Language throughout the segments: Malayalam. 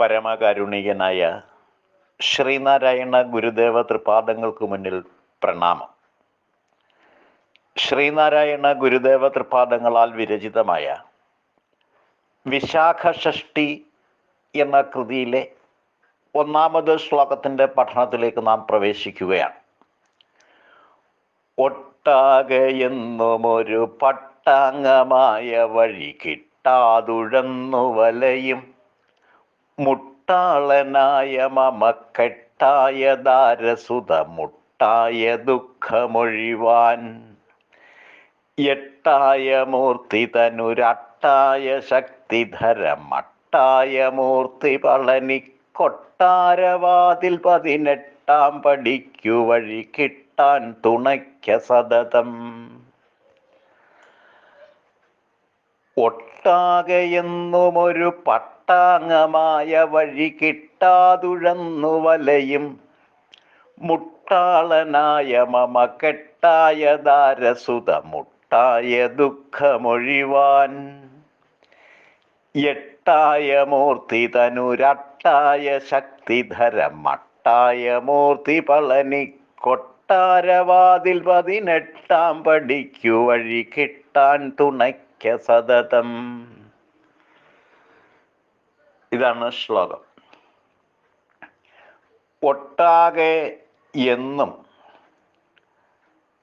പരമകാരുണികനായ ശ്രീനാരായണ ഗുരുദേവ തൃപാദങ്ങൾക്ക് മുന്നിൽ പ്രണാമം. ശ്രീനാരായണ ഗുരുദേവ തൃപാദങ്ങളാൽ വിരചിതമായ വിശാഖ ഷഷ്ടി എന്ന കൃതിയിലെ ഒന്നാമത് ശ്ലോകത്തിന്റെ പഠനത്തിലേക്ക് നാം പ്രവേശിക്കുകയാണ്. ഒട്ടാകെയെന്നും ഒരു പട്ടാങ്ങമായ വഴി കിട്ടാതുഴന്നു വലയും മുട്ടാളനായ മമക്കെട്ടായ ദാരസുത മുട്ടായ ദുഃഖമൊഴിവാൻ. എട്ടായ മൂർത്തി തനുരട്ടായ ശക്തിധര മട്ടായ മൂർത്തി പളനി കൊട്ടാരവാതിൽ പതിനെട്ടാം പടിക്കു വഴി കിട്ടാൻ തുണയ്ക്ക സതതം. ഒട്ടാകെയെന്നും ഒരു പട്ടാങ്ങമായ വഴി കിട്ടാതുഴന്നു വലയും. മുട്ടാളനായ മമ കെട്ടായ ദാരസുത മുട്ടായ ദുഃഖമൊഴിവാൻ. എട്ടായ മൂർത്തി തനുരട്ടായ ശക്തിധര മട്ടായ മൂർത്തി പളനി കൊട്ടാരവാതിൽ പതിനെട്ടാം പടിക്കു വഴി കിട്ടാൻ തുണയ്ക്ക സതതം ഇതാണ് ശ്ലോകം. ഒട്ടാകെ എന്നും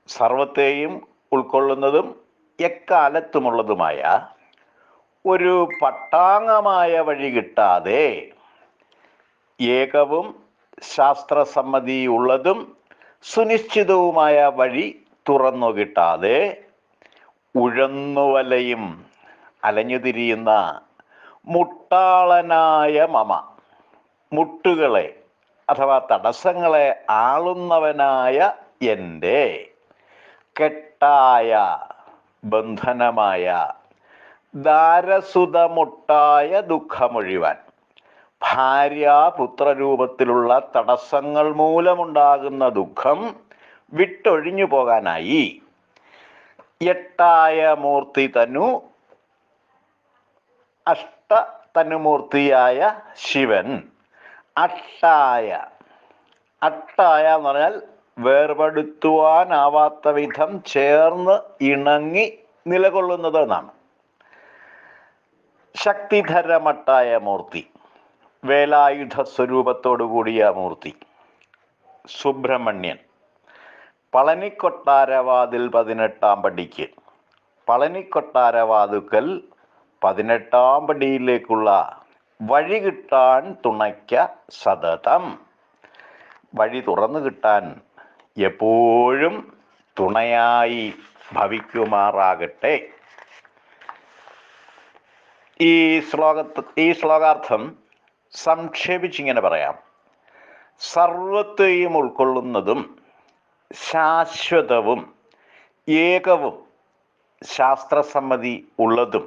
സർവത്തെയും ഉൾക്കൊള്ളുന്നതും എക്കാലത്തുമുള്ളതുമായ ഒരു പട്ടാങ്ങമായ വഴി കിട്ടാതെ ഏകവും ശാസ്ത്രസമ്മതിയുള്ളതും സുനിശ്ചിതവുമായ വഴി തുറന്നു കിട്ടാതെ ഉഴന്നുവലയും അലഞ്ഞുതിരിയുന്ന മുട്ടാളനായ മമ. മുട്ടുകളെ അഥവാ തടസ്സങ്ങളെ ആളുന്നവനായ എന്റെ കെട്ടായ ബന്ധനമായ ദാരസുതമുട്ടായ ദുഃഖമൊഴിവാൻ ഭാര്യാപുത്രരൂപത്തിലുള്ള തടസ്സങ്ങൾ മൂലമുണ്ടാകുന്ന ദുഃഖം വിട്ടൊഴിഞ്ഞു പോകാനായി എട്ടായ മൂർത്തി തനു അഷ്ട തനുമൂർത്തിയായ ശിവൻ. അട്ടായ. അട്ടായ എന്ന് പറഞ്ഞാൽ വേർപെടുത്തുവാനാവാത്ത വിധം ചേർന്ന് ഇണങ്ങി നിലകൊള്ളുന്നത് എന്നാണ്. ശക്തിധരമട്ടായ മൂർത്തി വേലായുധ സ്വരൂപത്തോടു കൂടിയ മൂർത്തി. സുബ്രഹ്മണ്യൻ. പളനിക്കൊട്ടാരവാതിൽ പതിനെട്ടാം പടിക്ക്. പളനിക്കൊട്ടാരവാതുക്കൽ പതിനെട്ടാം പടിയിലേക്കുള്ള വഴി കിട്ടാൻ തുണയ്ക്ക സതതം. വഴി തുറന്നു കിട്ടാൻ എപ്പോഴും തുണയായി ഭവിക്കുമാറാകട്ടെ. ഈ ശ്ലോകത്ത് ഈ ശ്ലോകാർത്ഥം സംക്ഷേപിച്ചിങ്ങനെ പറയാം. സർവത്തെയും ഉൾക്കൊള്ളുന്നതും ശാശ്വതവും ഏകവും ശാസ്ത്രസമ്മതി ഉള്ളതും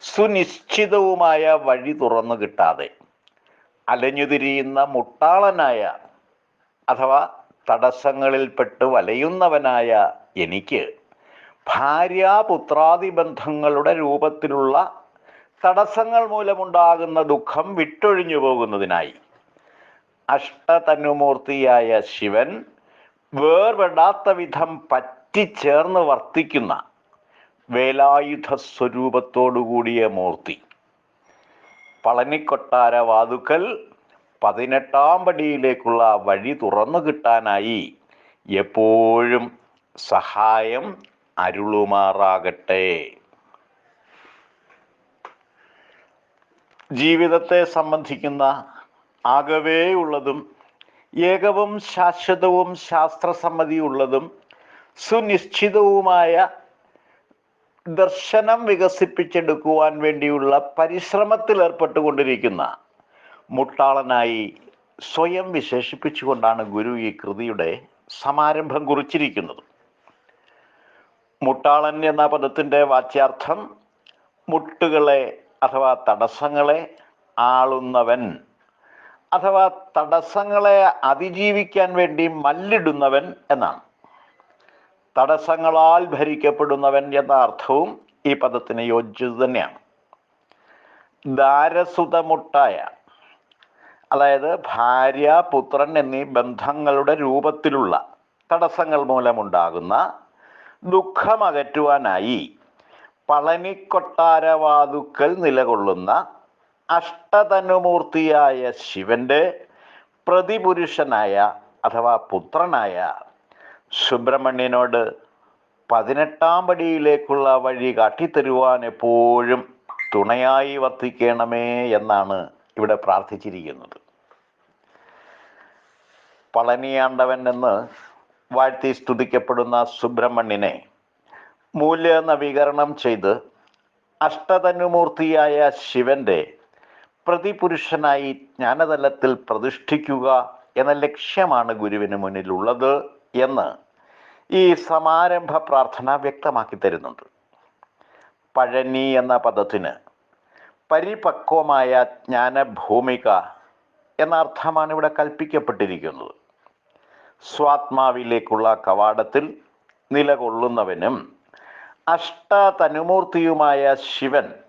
സുനിശ്ചിതവുമായ വഴി തുറന്നു കിട്ടാതെ അലഞ്ഞുതിരിയുന്ന മുട്ടാളനായ അഥവാ തടസ്സങ്ങളിൽപ്പെട്ട് വലയുന്നവനായ എനിക്ക് ഭാര്യാപുത്രാദി ബന്ധങ്ങളുടെ രൂപത്തിലുള്ള തടസ്സങ്ങൾ മൂലമുണ്ടാകുന്ന ദുഃഖം വിട്ടൊഴിഞ്ഞു പോകുന്നതിനായി അഷ്ടതനുമൂർത്തിയായ ശിവൻ വേർപെടാത്ത വിധം പറ്റിച്ചേർന്ന് വർത്തിക്കുന്ന വേലായുധ സ്വരൂപത്തോടുകൂടിയ മൂർത്തി. പളനിക്കൊട്ടാര വാതുക്കൽ പതിനെട്ടാം പടിയിലേക്കുള്ള വഴി തുറന്നു കിട്ടാനായി എപ്പോഴും സഹായം അരുളുമാറാകട്ടെ. ജീവിതത്തെ സംബന്ധിക്കുന്ന ആകവേയുള്ളതും ഏകവും ശാശ്വതവും ശാസ്ത്രസമ്മതിയുള്ളതും സുനിശ്ചിതവുമായ ദർശനം വികസിപ്പിച്ചെടുക്കുവാൻ വേണ്ടിയുള്ള പരിശ്രമത്തിൽ ഏർപ്പെട്ടുകൊണ്ടിരിക്കുന്ന മുട്ടാളനായി സ്വയം വിശേഷിപ്പിച്ചുകൊണ്ടാണ് ഗുരു ഈ കൃതിയുടെ സമാരംഭം കുറിച്ചിരിക്കുന്നത്. മുട്ടാളൻ എന്ന പദത്തിന്റെ വാച്യാർത്ഥം മുട്ടുകളെ അഥവാ തടസ്സങ്ങളെ ആളുന്നവൻ അഥവാ തടസ്സങ്ങളെ അതിജീവിക്കാൻ വേണ്ടി മല്ലിടുന്നവൻ എന്നാണ്. തടസ്സങ്ങളാൽ ഭരിക്കപ്പെടുന്നവൻ എന്ന അർത്ഥവും ഈ പദത്തിന് യോജിച്ചത് തന്നെയാണ്. ദാരസുതമുട്ടായ അതായത് ഭാര്യ പുത്രൻ എന്നീ ബന്ധങ്ങളുടെ രൂപത്തിലുള്ള തടസ്സങ്ങൾ മൂലമുണ്ടാകുന്ന ദുഃഖമകറ്റുവാനായി പളനിക്കൊട്ടാരവാതുക്കൽ നിലകൊള്ളുന്ന അഷ്ടതനുമൂർത്തിയായ ശിവന്റെ പ്രതിപുരുഷനായ അഥവാ പുത്രനായ സുബ്രഹ്മണ്യനോട് പതിനെട്ടാം പടിയിലേക്കുള്ള വഴി കാട്ടിത്തരുവാൻ എപ്പോഴും തുണയായി വർത്തിക്കണമേ എന്നാണ് ഇവിടെ പ്രാർത്ഥിച്ചിരിക്കുന്നത്. പളനിയാണ്ടവൻ എന്ന് വാഴ്ത്തി സ്തുതിക്കപ്പെടുന്ന സുബ്രഹ്മണ്യനെ മൂല്യ നവീകരണം ചെയ്ത് അഷ്ടതനുമൂർത്തിയായ ശിവന്റെ പ്രതിപുരുഷനായി ജ്ഞാനതലത്തിൽ പ്രതിഷ്ഠിക്കുക എന്ന ലക്ഷ്യമാണ് ഗുരുവിന് മുന്നിലുള്ളത് എന്ന് ഈ സമാരംഭ പ്രാർത്ഥന വ്യക്തമാക്കി തരുന്നുണ്ട്. പഴനി എന്ന പദത്തിന് പരിപക്വമായ ജ്ഞാനഭൂമിക എന്ന അർത്ഥമാണ് ഇവിടെ കൽപ്പിക്കപ്പെട്ടിരിക്കുന്നത്. സ്വാത്മാവിലേക്കുള്ള കവാടത്തിൽ നിലകൊള്ളുന്നവനും അഷ്ടതനുമൂർത്തിയുമായ ശിവൻ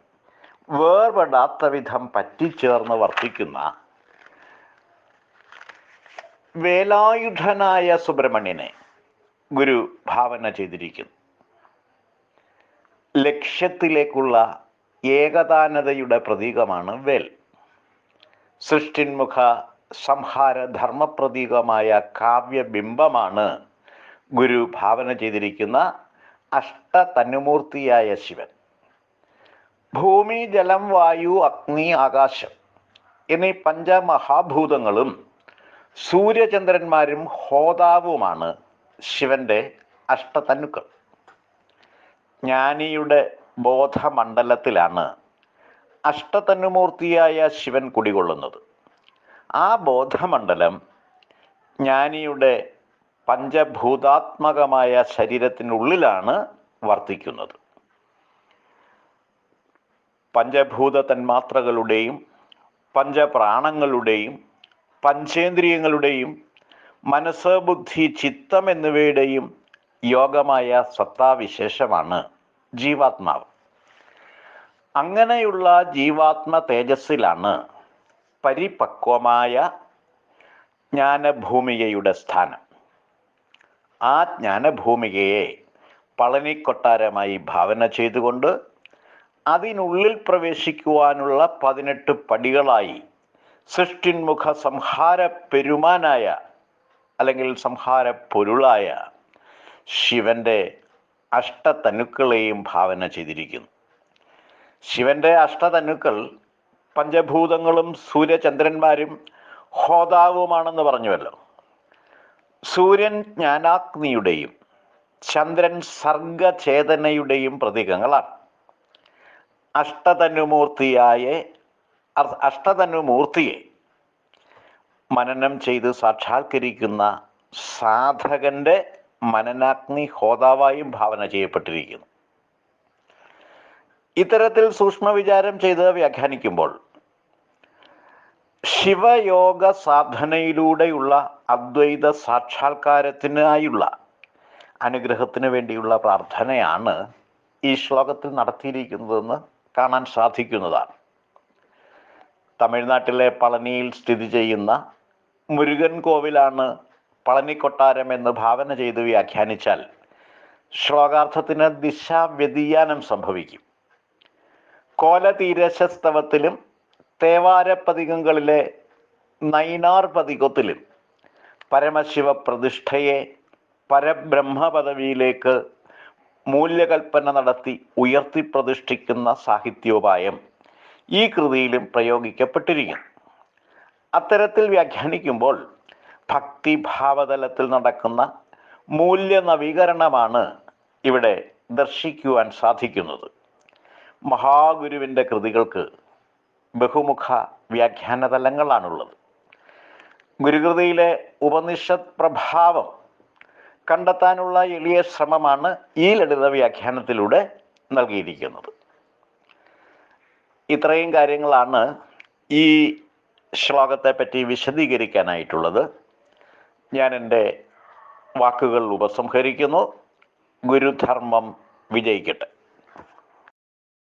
വേർപെടാത്ത വിധം പറ്റിച്ചേർന്ന് വർത്തിക്കുന്ന വേലായുധനായ സുബ്രഹ്മണ്യനെ ഗുരു ഭാവന ചെയ്തിരിക്കുന്നു. ലക്ഷ്യത്തിലേക്കുള്ള ഏകതാനതയുടെ പ്രതീകമാണ് വേൽ. സൃഷ്ടിന്മുഖ സംഹാര ധർമ്മപ്രതീകമായ കാവ്യബിംബമാണ് ഗുരു ഭാവന ചെയ്തിരിക്കുന്ന അഷ്ടതന്നുമൂർത്തിയായ ശിവൻ. ഭൂമി ജലം വായു അഗ്നി ആകാശം എന്നീ പഞ്ചമഹാഭൂതങ്ങളും സൂര്യചന്ദ്രന്മാരും ഹോതാവുമാണ് ശിവന്റെ അഷ്ടതന്നുക്കൾ. ജ്ഞാനിയുടെ ബോധമണ്ഡലത്തിലാണ് അഷ്ടതന്നുമൂർത്തിയായ ശിവൻ കുടികൊള്ളുന്നത്. ആ ബോധമണ്ഡലം ജ്ഞാനിയുടെ പഞ്ചഭൂതാത്മകമായ ശരീരത്തിനുള്ളിലാണ് വർത്തിക്കുന്നത്. പഞ്ചഭൂത തന്മാത്രകളുടെയും പഞ്ചപ്രാണങ്ങളുടെയും പഞ്ചേന്ദ്രിയങ്ങളുടെയും മനസ്സ് ബുദ്ധി ചിത്തം എന്നിവയുടെയും യോഗമായ സത്താവിശേഷമാണ് ജീവാത്മാവ്. അങ്ങനെയുള്ള ജീവാത്മ തേജസ്സിലാണ് പരിപക്വമായ ജ്ഞാനഭൂമികയുടെ സ്ഥാനം. ആ ജ്ഞാനഭൂമികയെ പളനിക്കൊട്ടാരമായി ഭാവന ചെയ്തുകൊണ്ട് അതിനുള്ളിൽ പ്രവേശിക്കുവാനുള്ള പതിനെട്ട് പടികളായി. സൃഷ്ടിന്മുഖ സംഹാര പെരുമാനായ അല്ലെങ്കിൽ സംഹാര പൊരുളായ ശിവന്റെ അഷ്ടതനുക്കളെയും ഭാവന ചെയ്തിരിക്കുന്നു. ശിവന്റെ അഷ്ടതനുക്കൾ പഞ്ചഭൂതങ്ങളും സൂര്യചന്ദ്രന്മാരും ഹോതാവുമാണെന്ന് പറഞ്ഞുവല്ലോ. സൂര്യൻ ജ്ഞാനാഗ്നിയുടെയും ചന്ദ്രൻ സർഗചേതനയുടെയും പ്രതീകങ്ങളാണ്. അഷ്ടതനുമൂർത്തിയായ അഷ്ടതനുമൂർത്തിയെ മനനം ചെയ്ത് സാക്ഷാത്കരിക്കുന്ന സാധകന്റെ മനനാഗ്നി ഹോതാവായും ഭാവന ചെയ്യപ്പെട്ടിരിക്കുന്നു. ഇത്തരത്തിൽ സൂക്ഷ്മ വിചാരം ചെയ്ത് വ്യാഖ്യാനിക്കുമ്പോൾ ശിവയോഗ സാധനയിലൂടെയുള്ള അദ്വൈത സാക്ഷാത്കാരത്തിനായുള്ള അനുഗ്രഹത്തിന് വേണ്ടിയുള്ള പ്രാർത്ഥനയാണ് ഈ ശ്ലോകത്തിൽ നടത്തിയിരിക്കുന്നതെന്ന് കാണാൻ സാധിക്കുന്നതാണ്. തമിഴ്നാട്ടിലെ പളനിയിൽ സ്ഥിതി ചെയ്യുന്ന മുരുകൻ കോവിലാണ് പളനി കൊട്ടാരം എന്ന് ഭാവന ചെയ്ത് വ്യാഖ്യാനിച്ചാൽ ശ്ലോകാർത്ഥത്തിന് ദിശാവ്യതിയാനം സംഭവിക്കും. കോലതീരശസ്തവത്തിലും തേവാരപ്പതികങ്ങളിലെ നൈനാർ പതികത്തിലും പരമശിവ പ്രതിഷ്ഠയെ പരബ്രഹ്മപദവിയിലേക്ക് മൂല്യകൽപ്പന നടത്തി ഉയർത്തി പ്രതിഷ്ഠിക്കുന്ന സാഹിത്യോപായം ഈ കൃതിയിലും പ്രയോഗിക്കപ്പെട്ടിരിക്കുന്നു. അത്തരത്തിൽ വ്യാഖ്യാനിക്കുമ്പോൾ ഭക്തിഭാവതലത്തിൽ നടക്കുന്ന മൂല്യ നവീകരണമാണ് ഇവിടെ ദർശിക്കുവാൻ സാധിക്കുന്നത്. മഹാഗുരുവിന്റെ കൃതികൾക്ക് ബഹുമുഖ വ്യാഖ്യാന തലങ്ങളാണുള്ളത് ഗുരുകൃതിയിലെ ഉപനിഷത് പ്രഭാവം കണ്ടെത്താനുള്ള എളിയ ശ്രമമാണ് ഈ ലളിത വ്യാഖ്യാനത്തിലൂടെ നൽകിയിരിക്കുന്നത്. ഇത്രയും കാര്യങ്ങളാണ് ഈ ശ്ലോകത്തെ പറ്റി വിശദീകരിക്കാനായിട്ടുള്ളത്. ഞാൻ എന്റെ വാക്കുകൾ ഉപസംഹരിക്കുന്നു. ഗുരുധർമ്മം വിജയിക്കട്ടെ.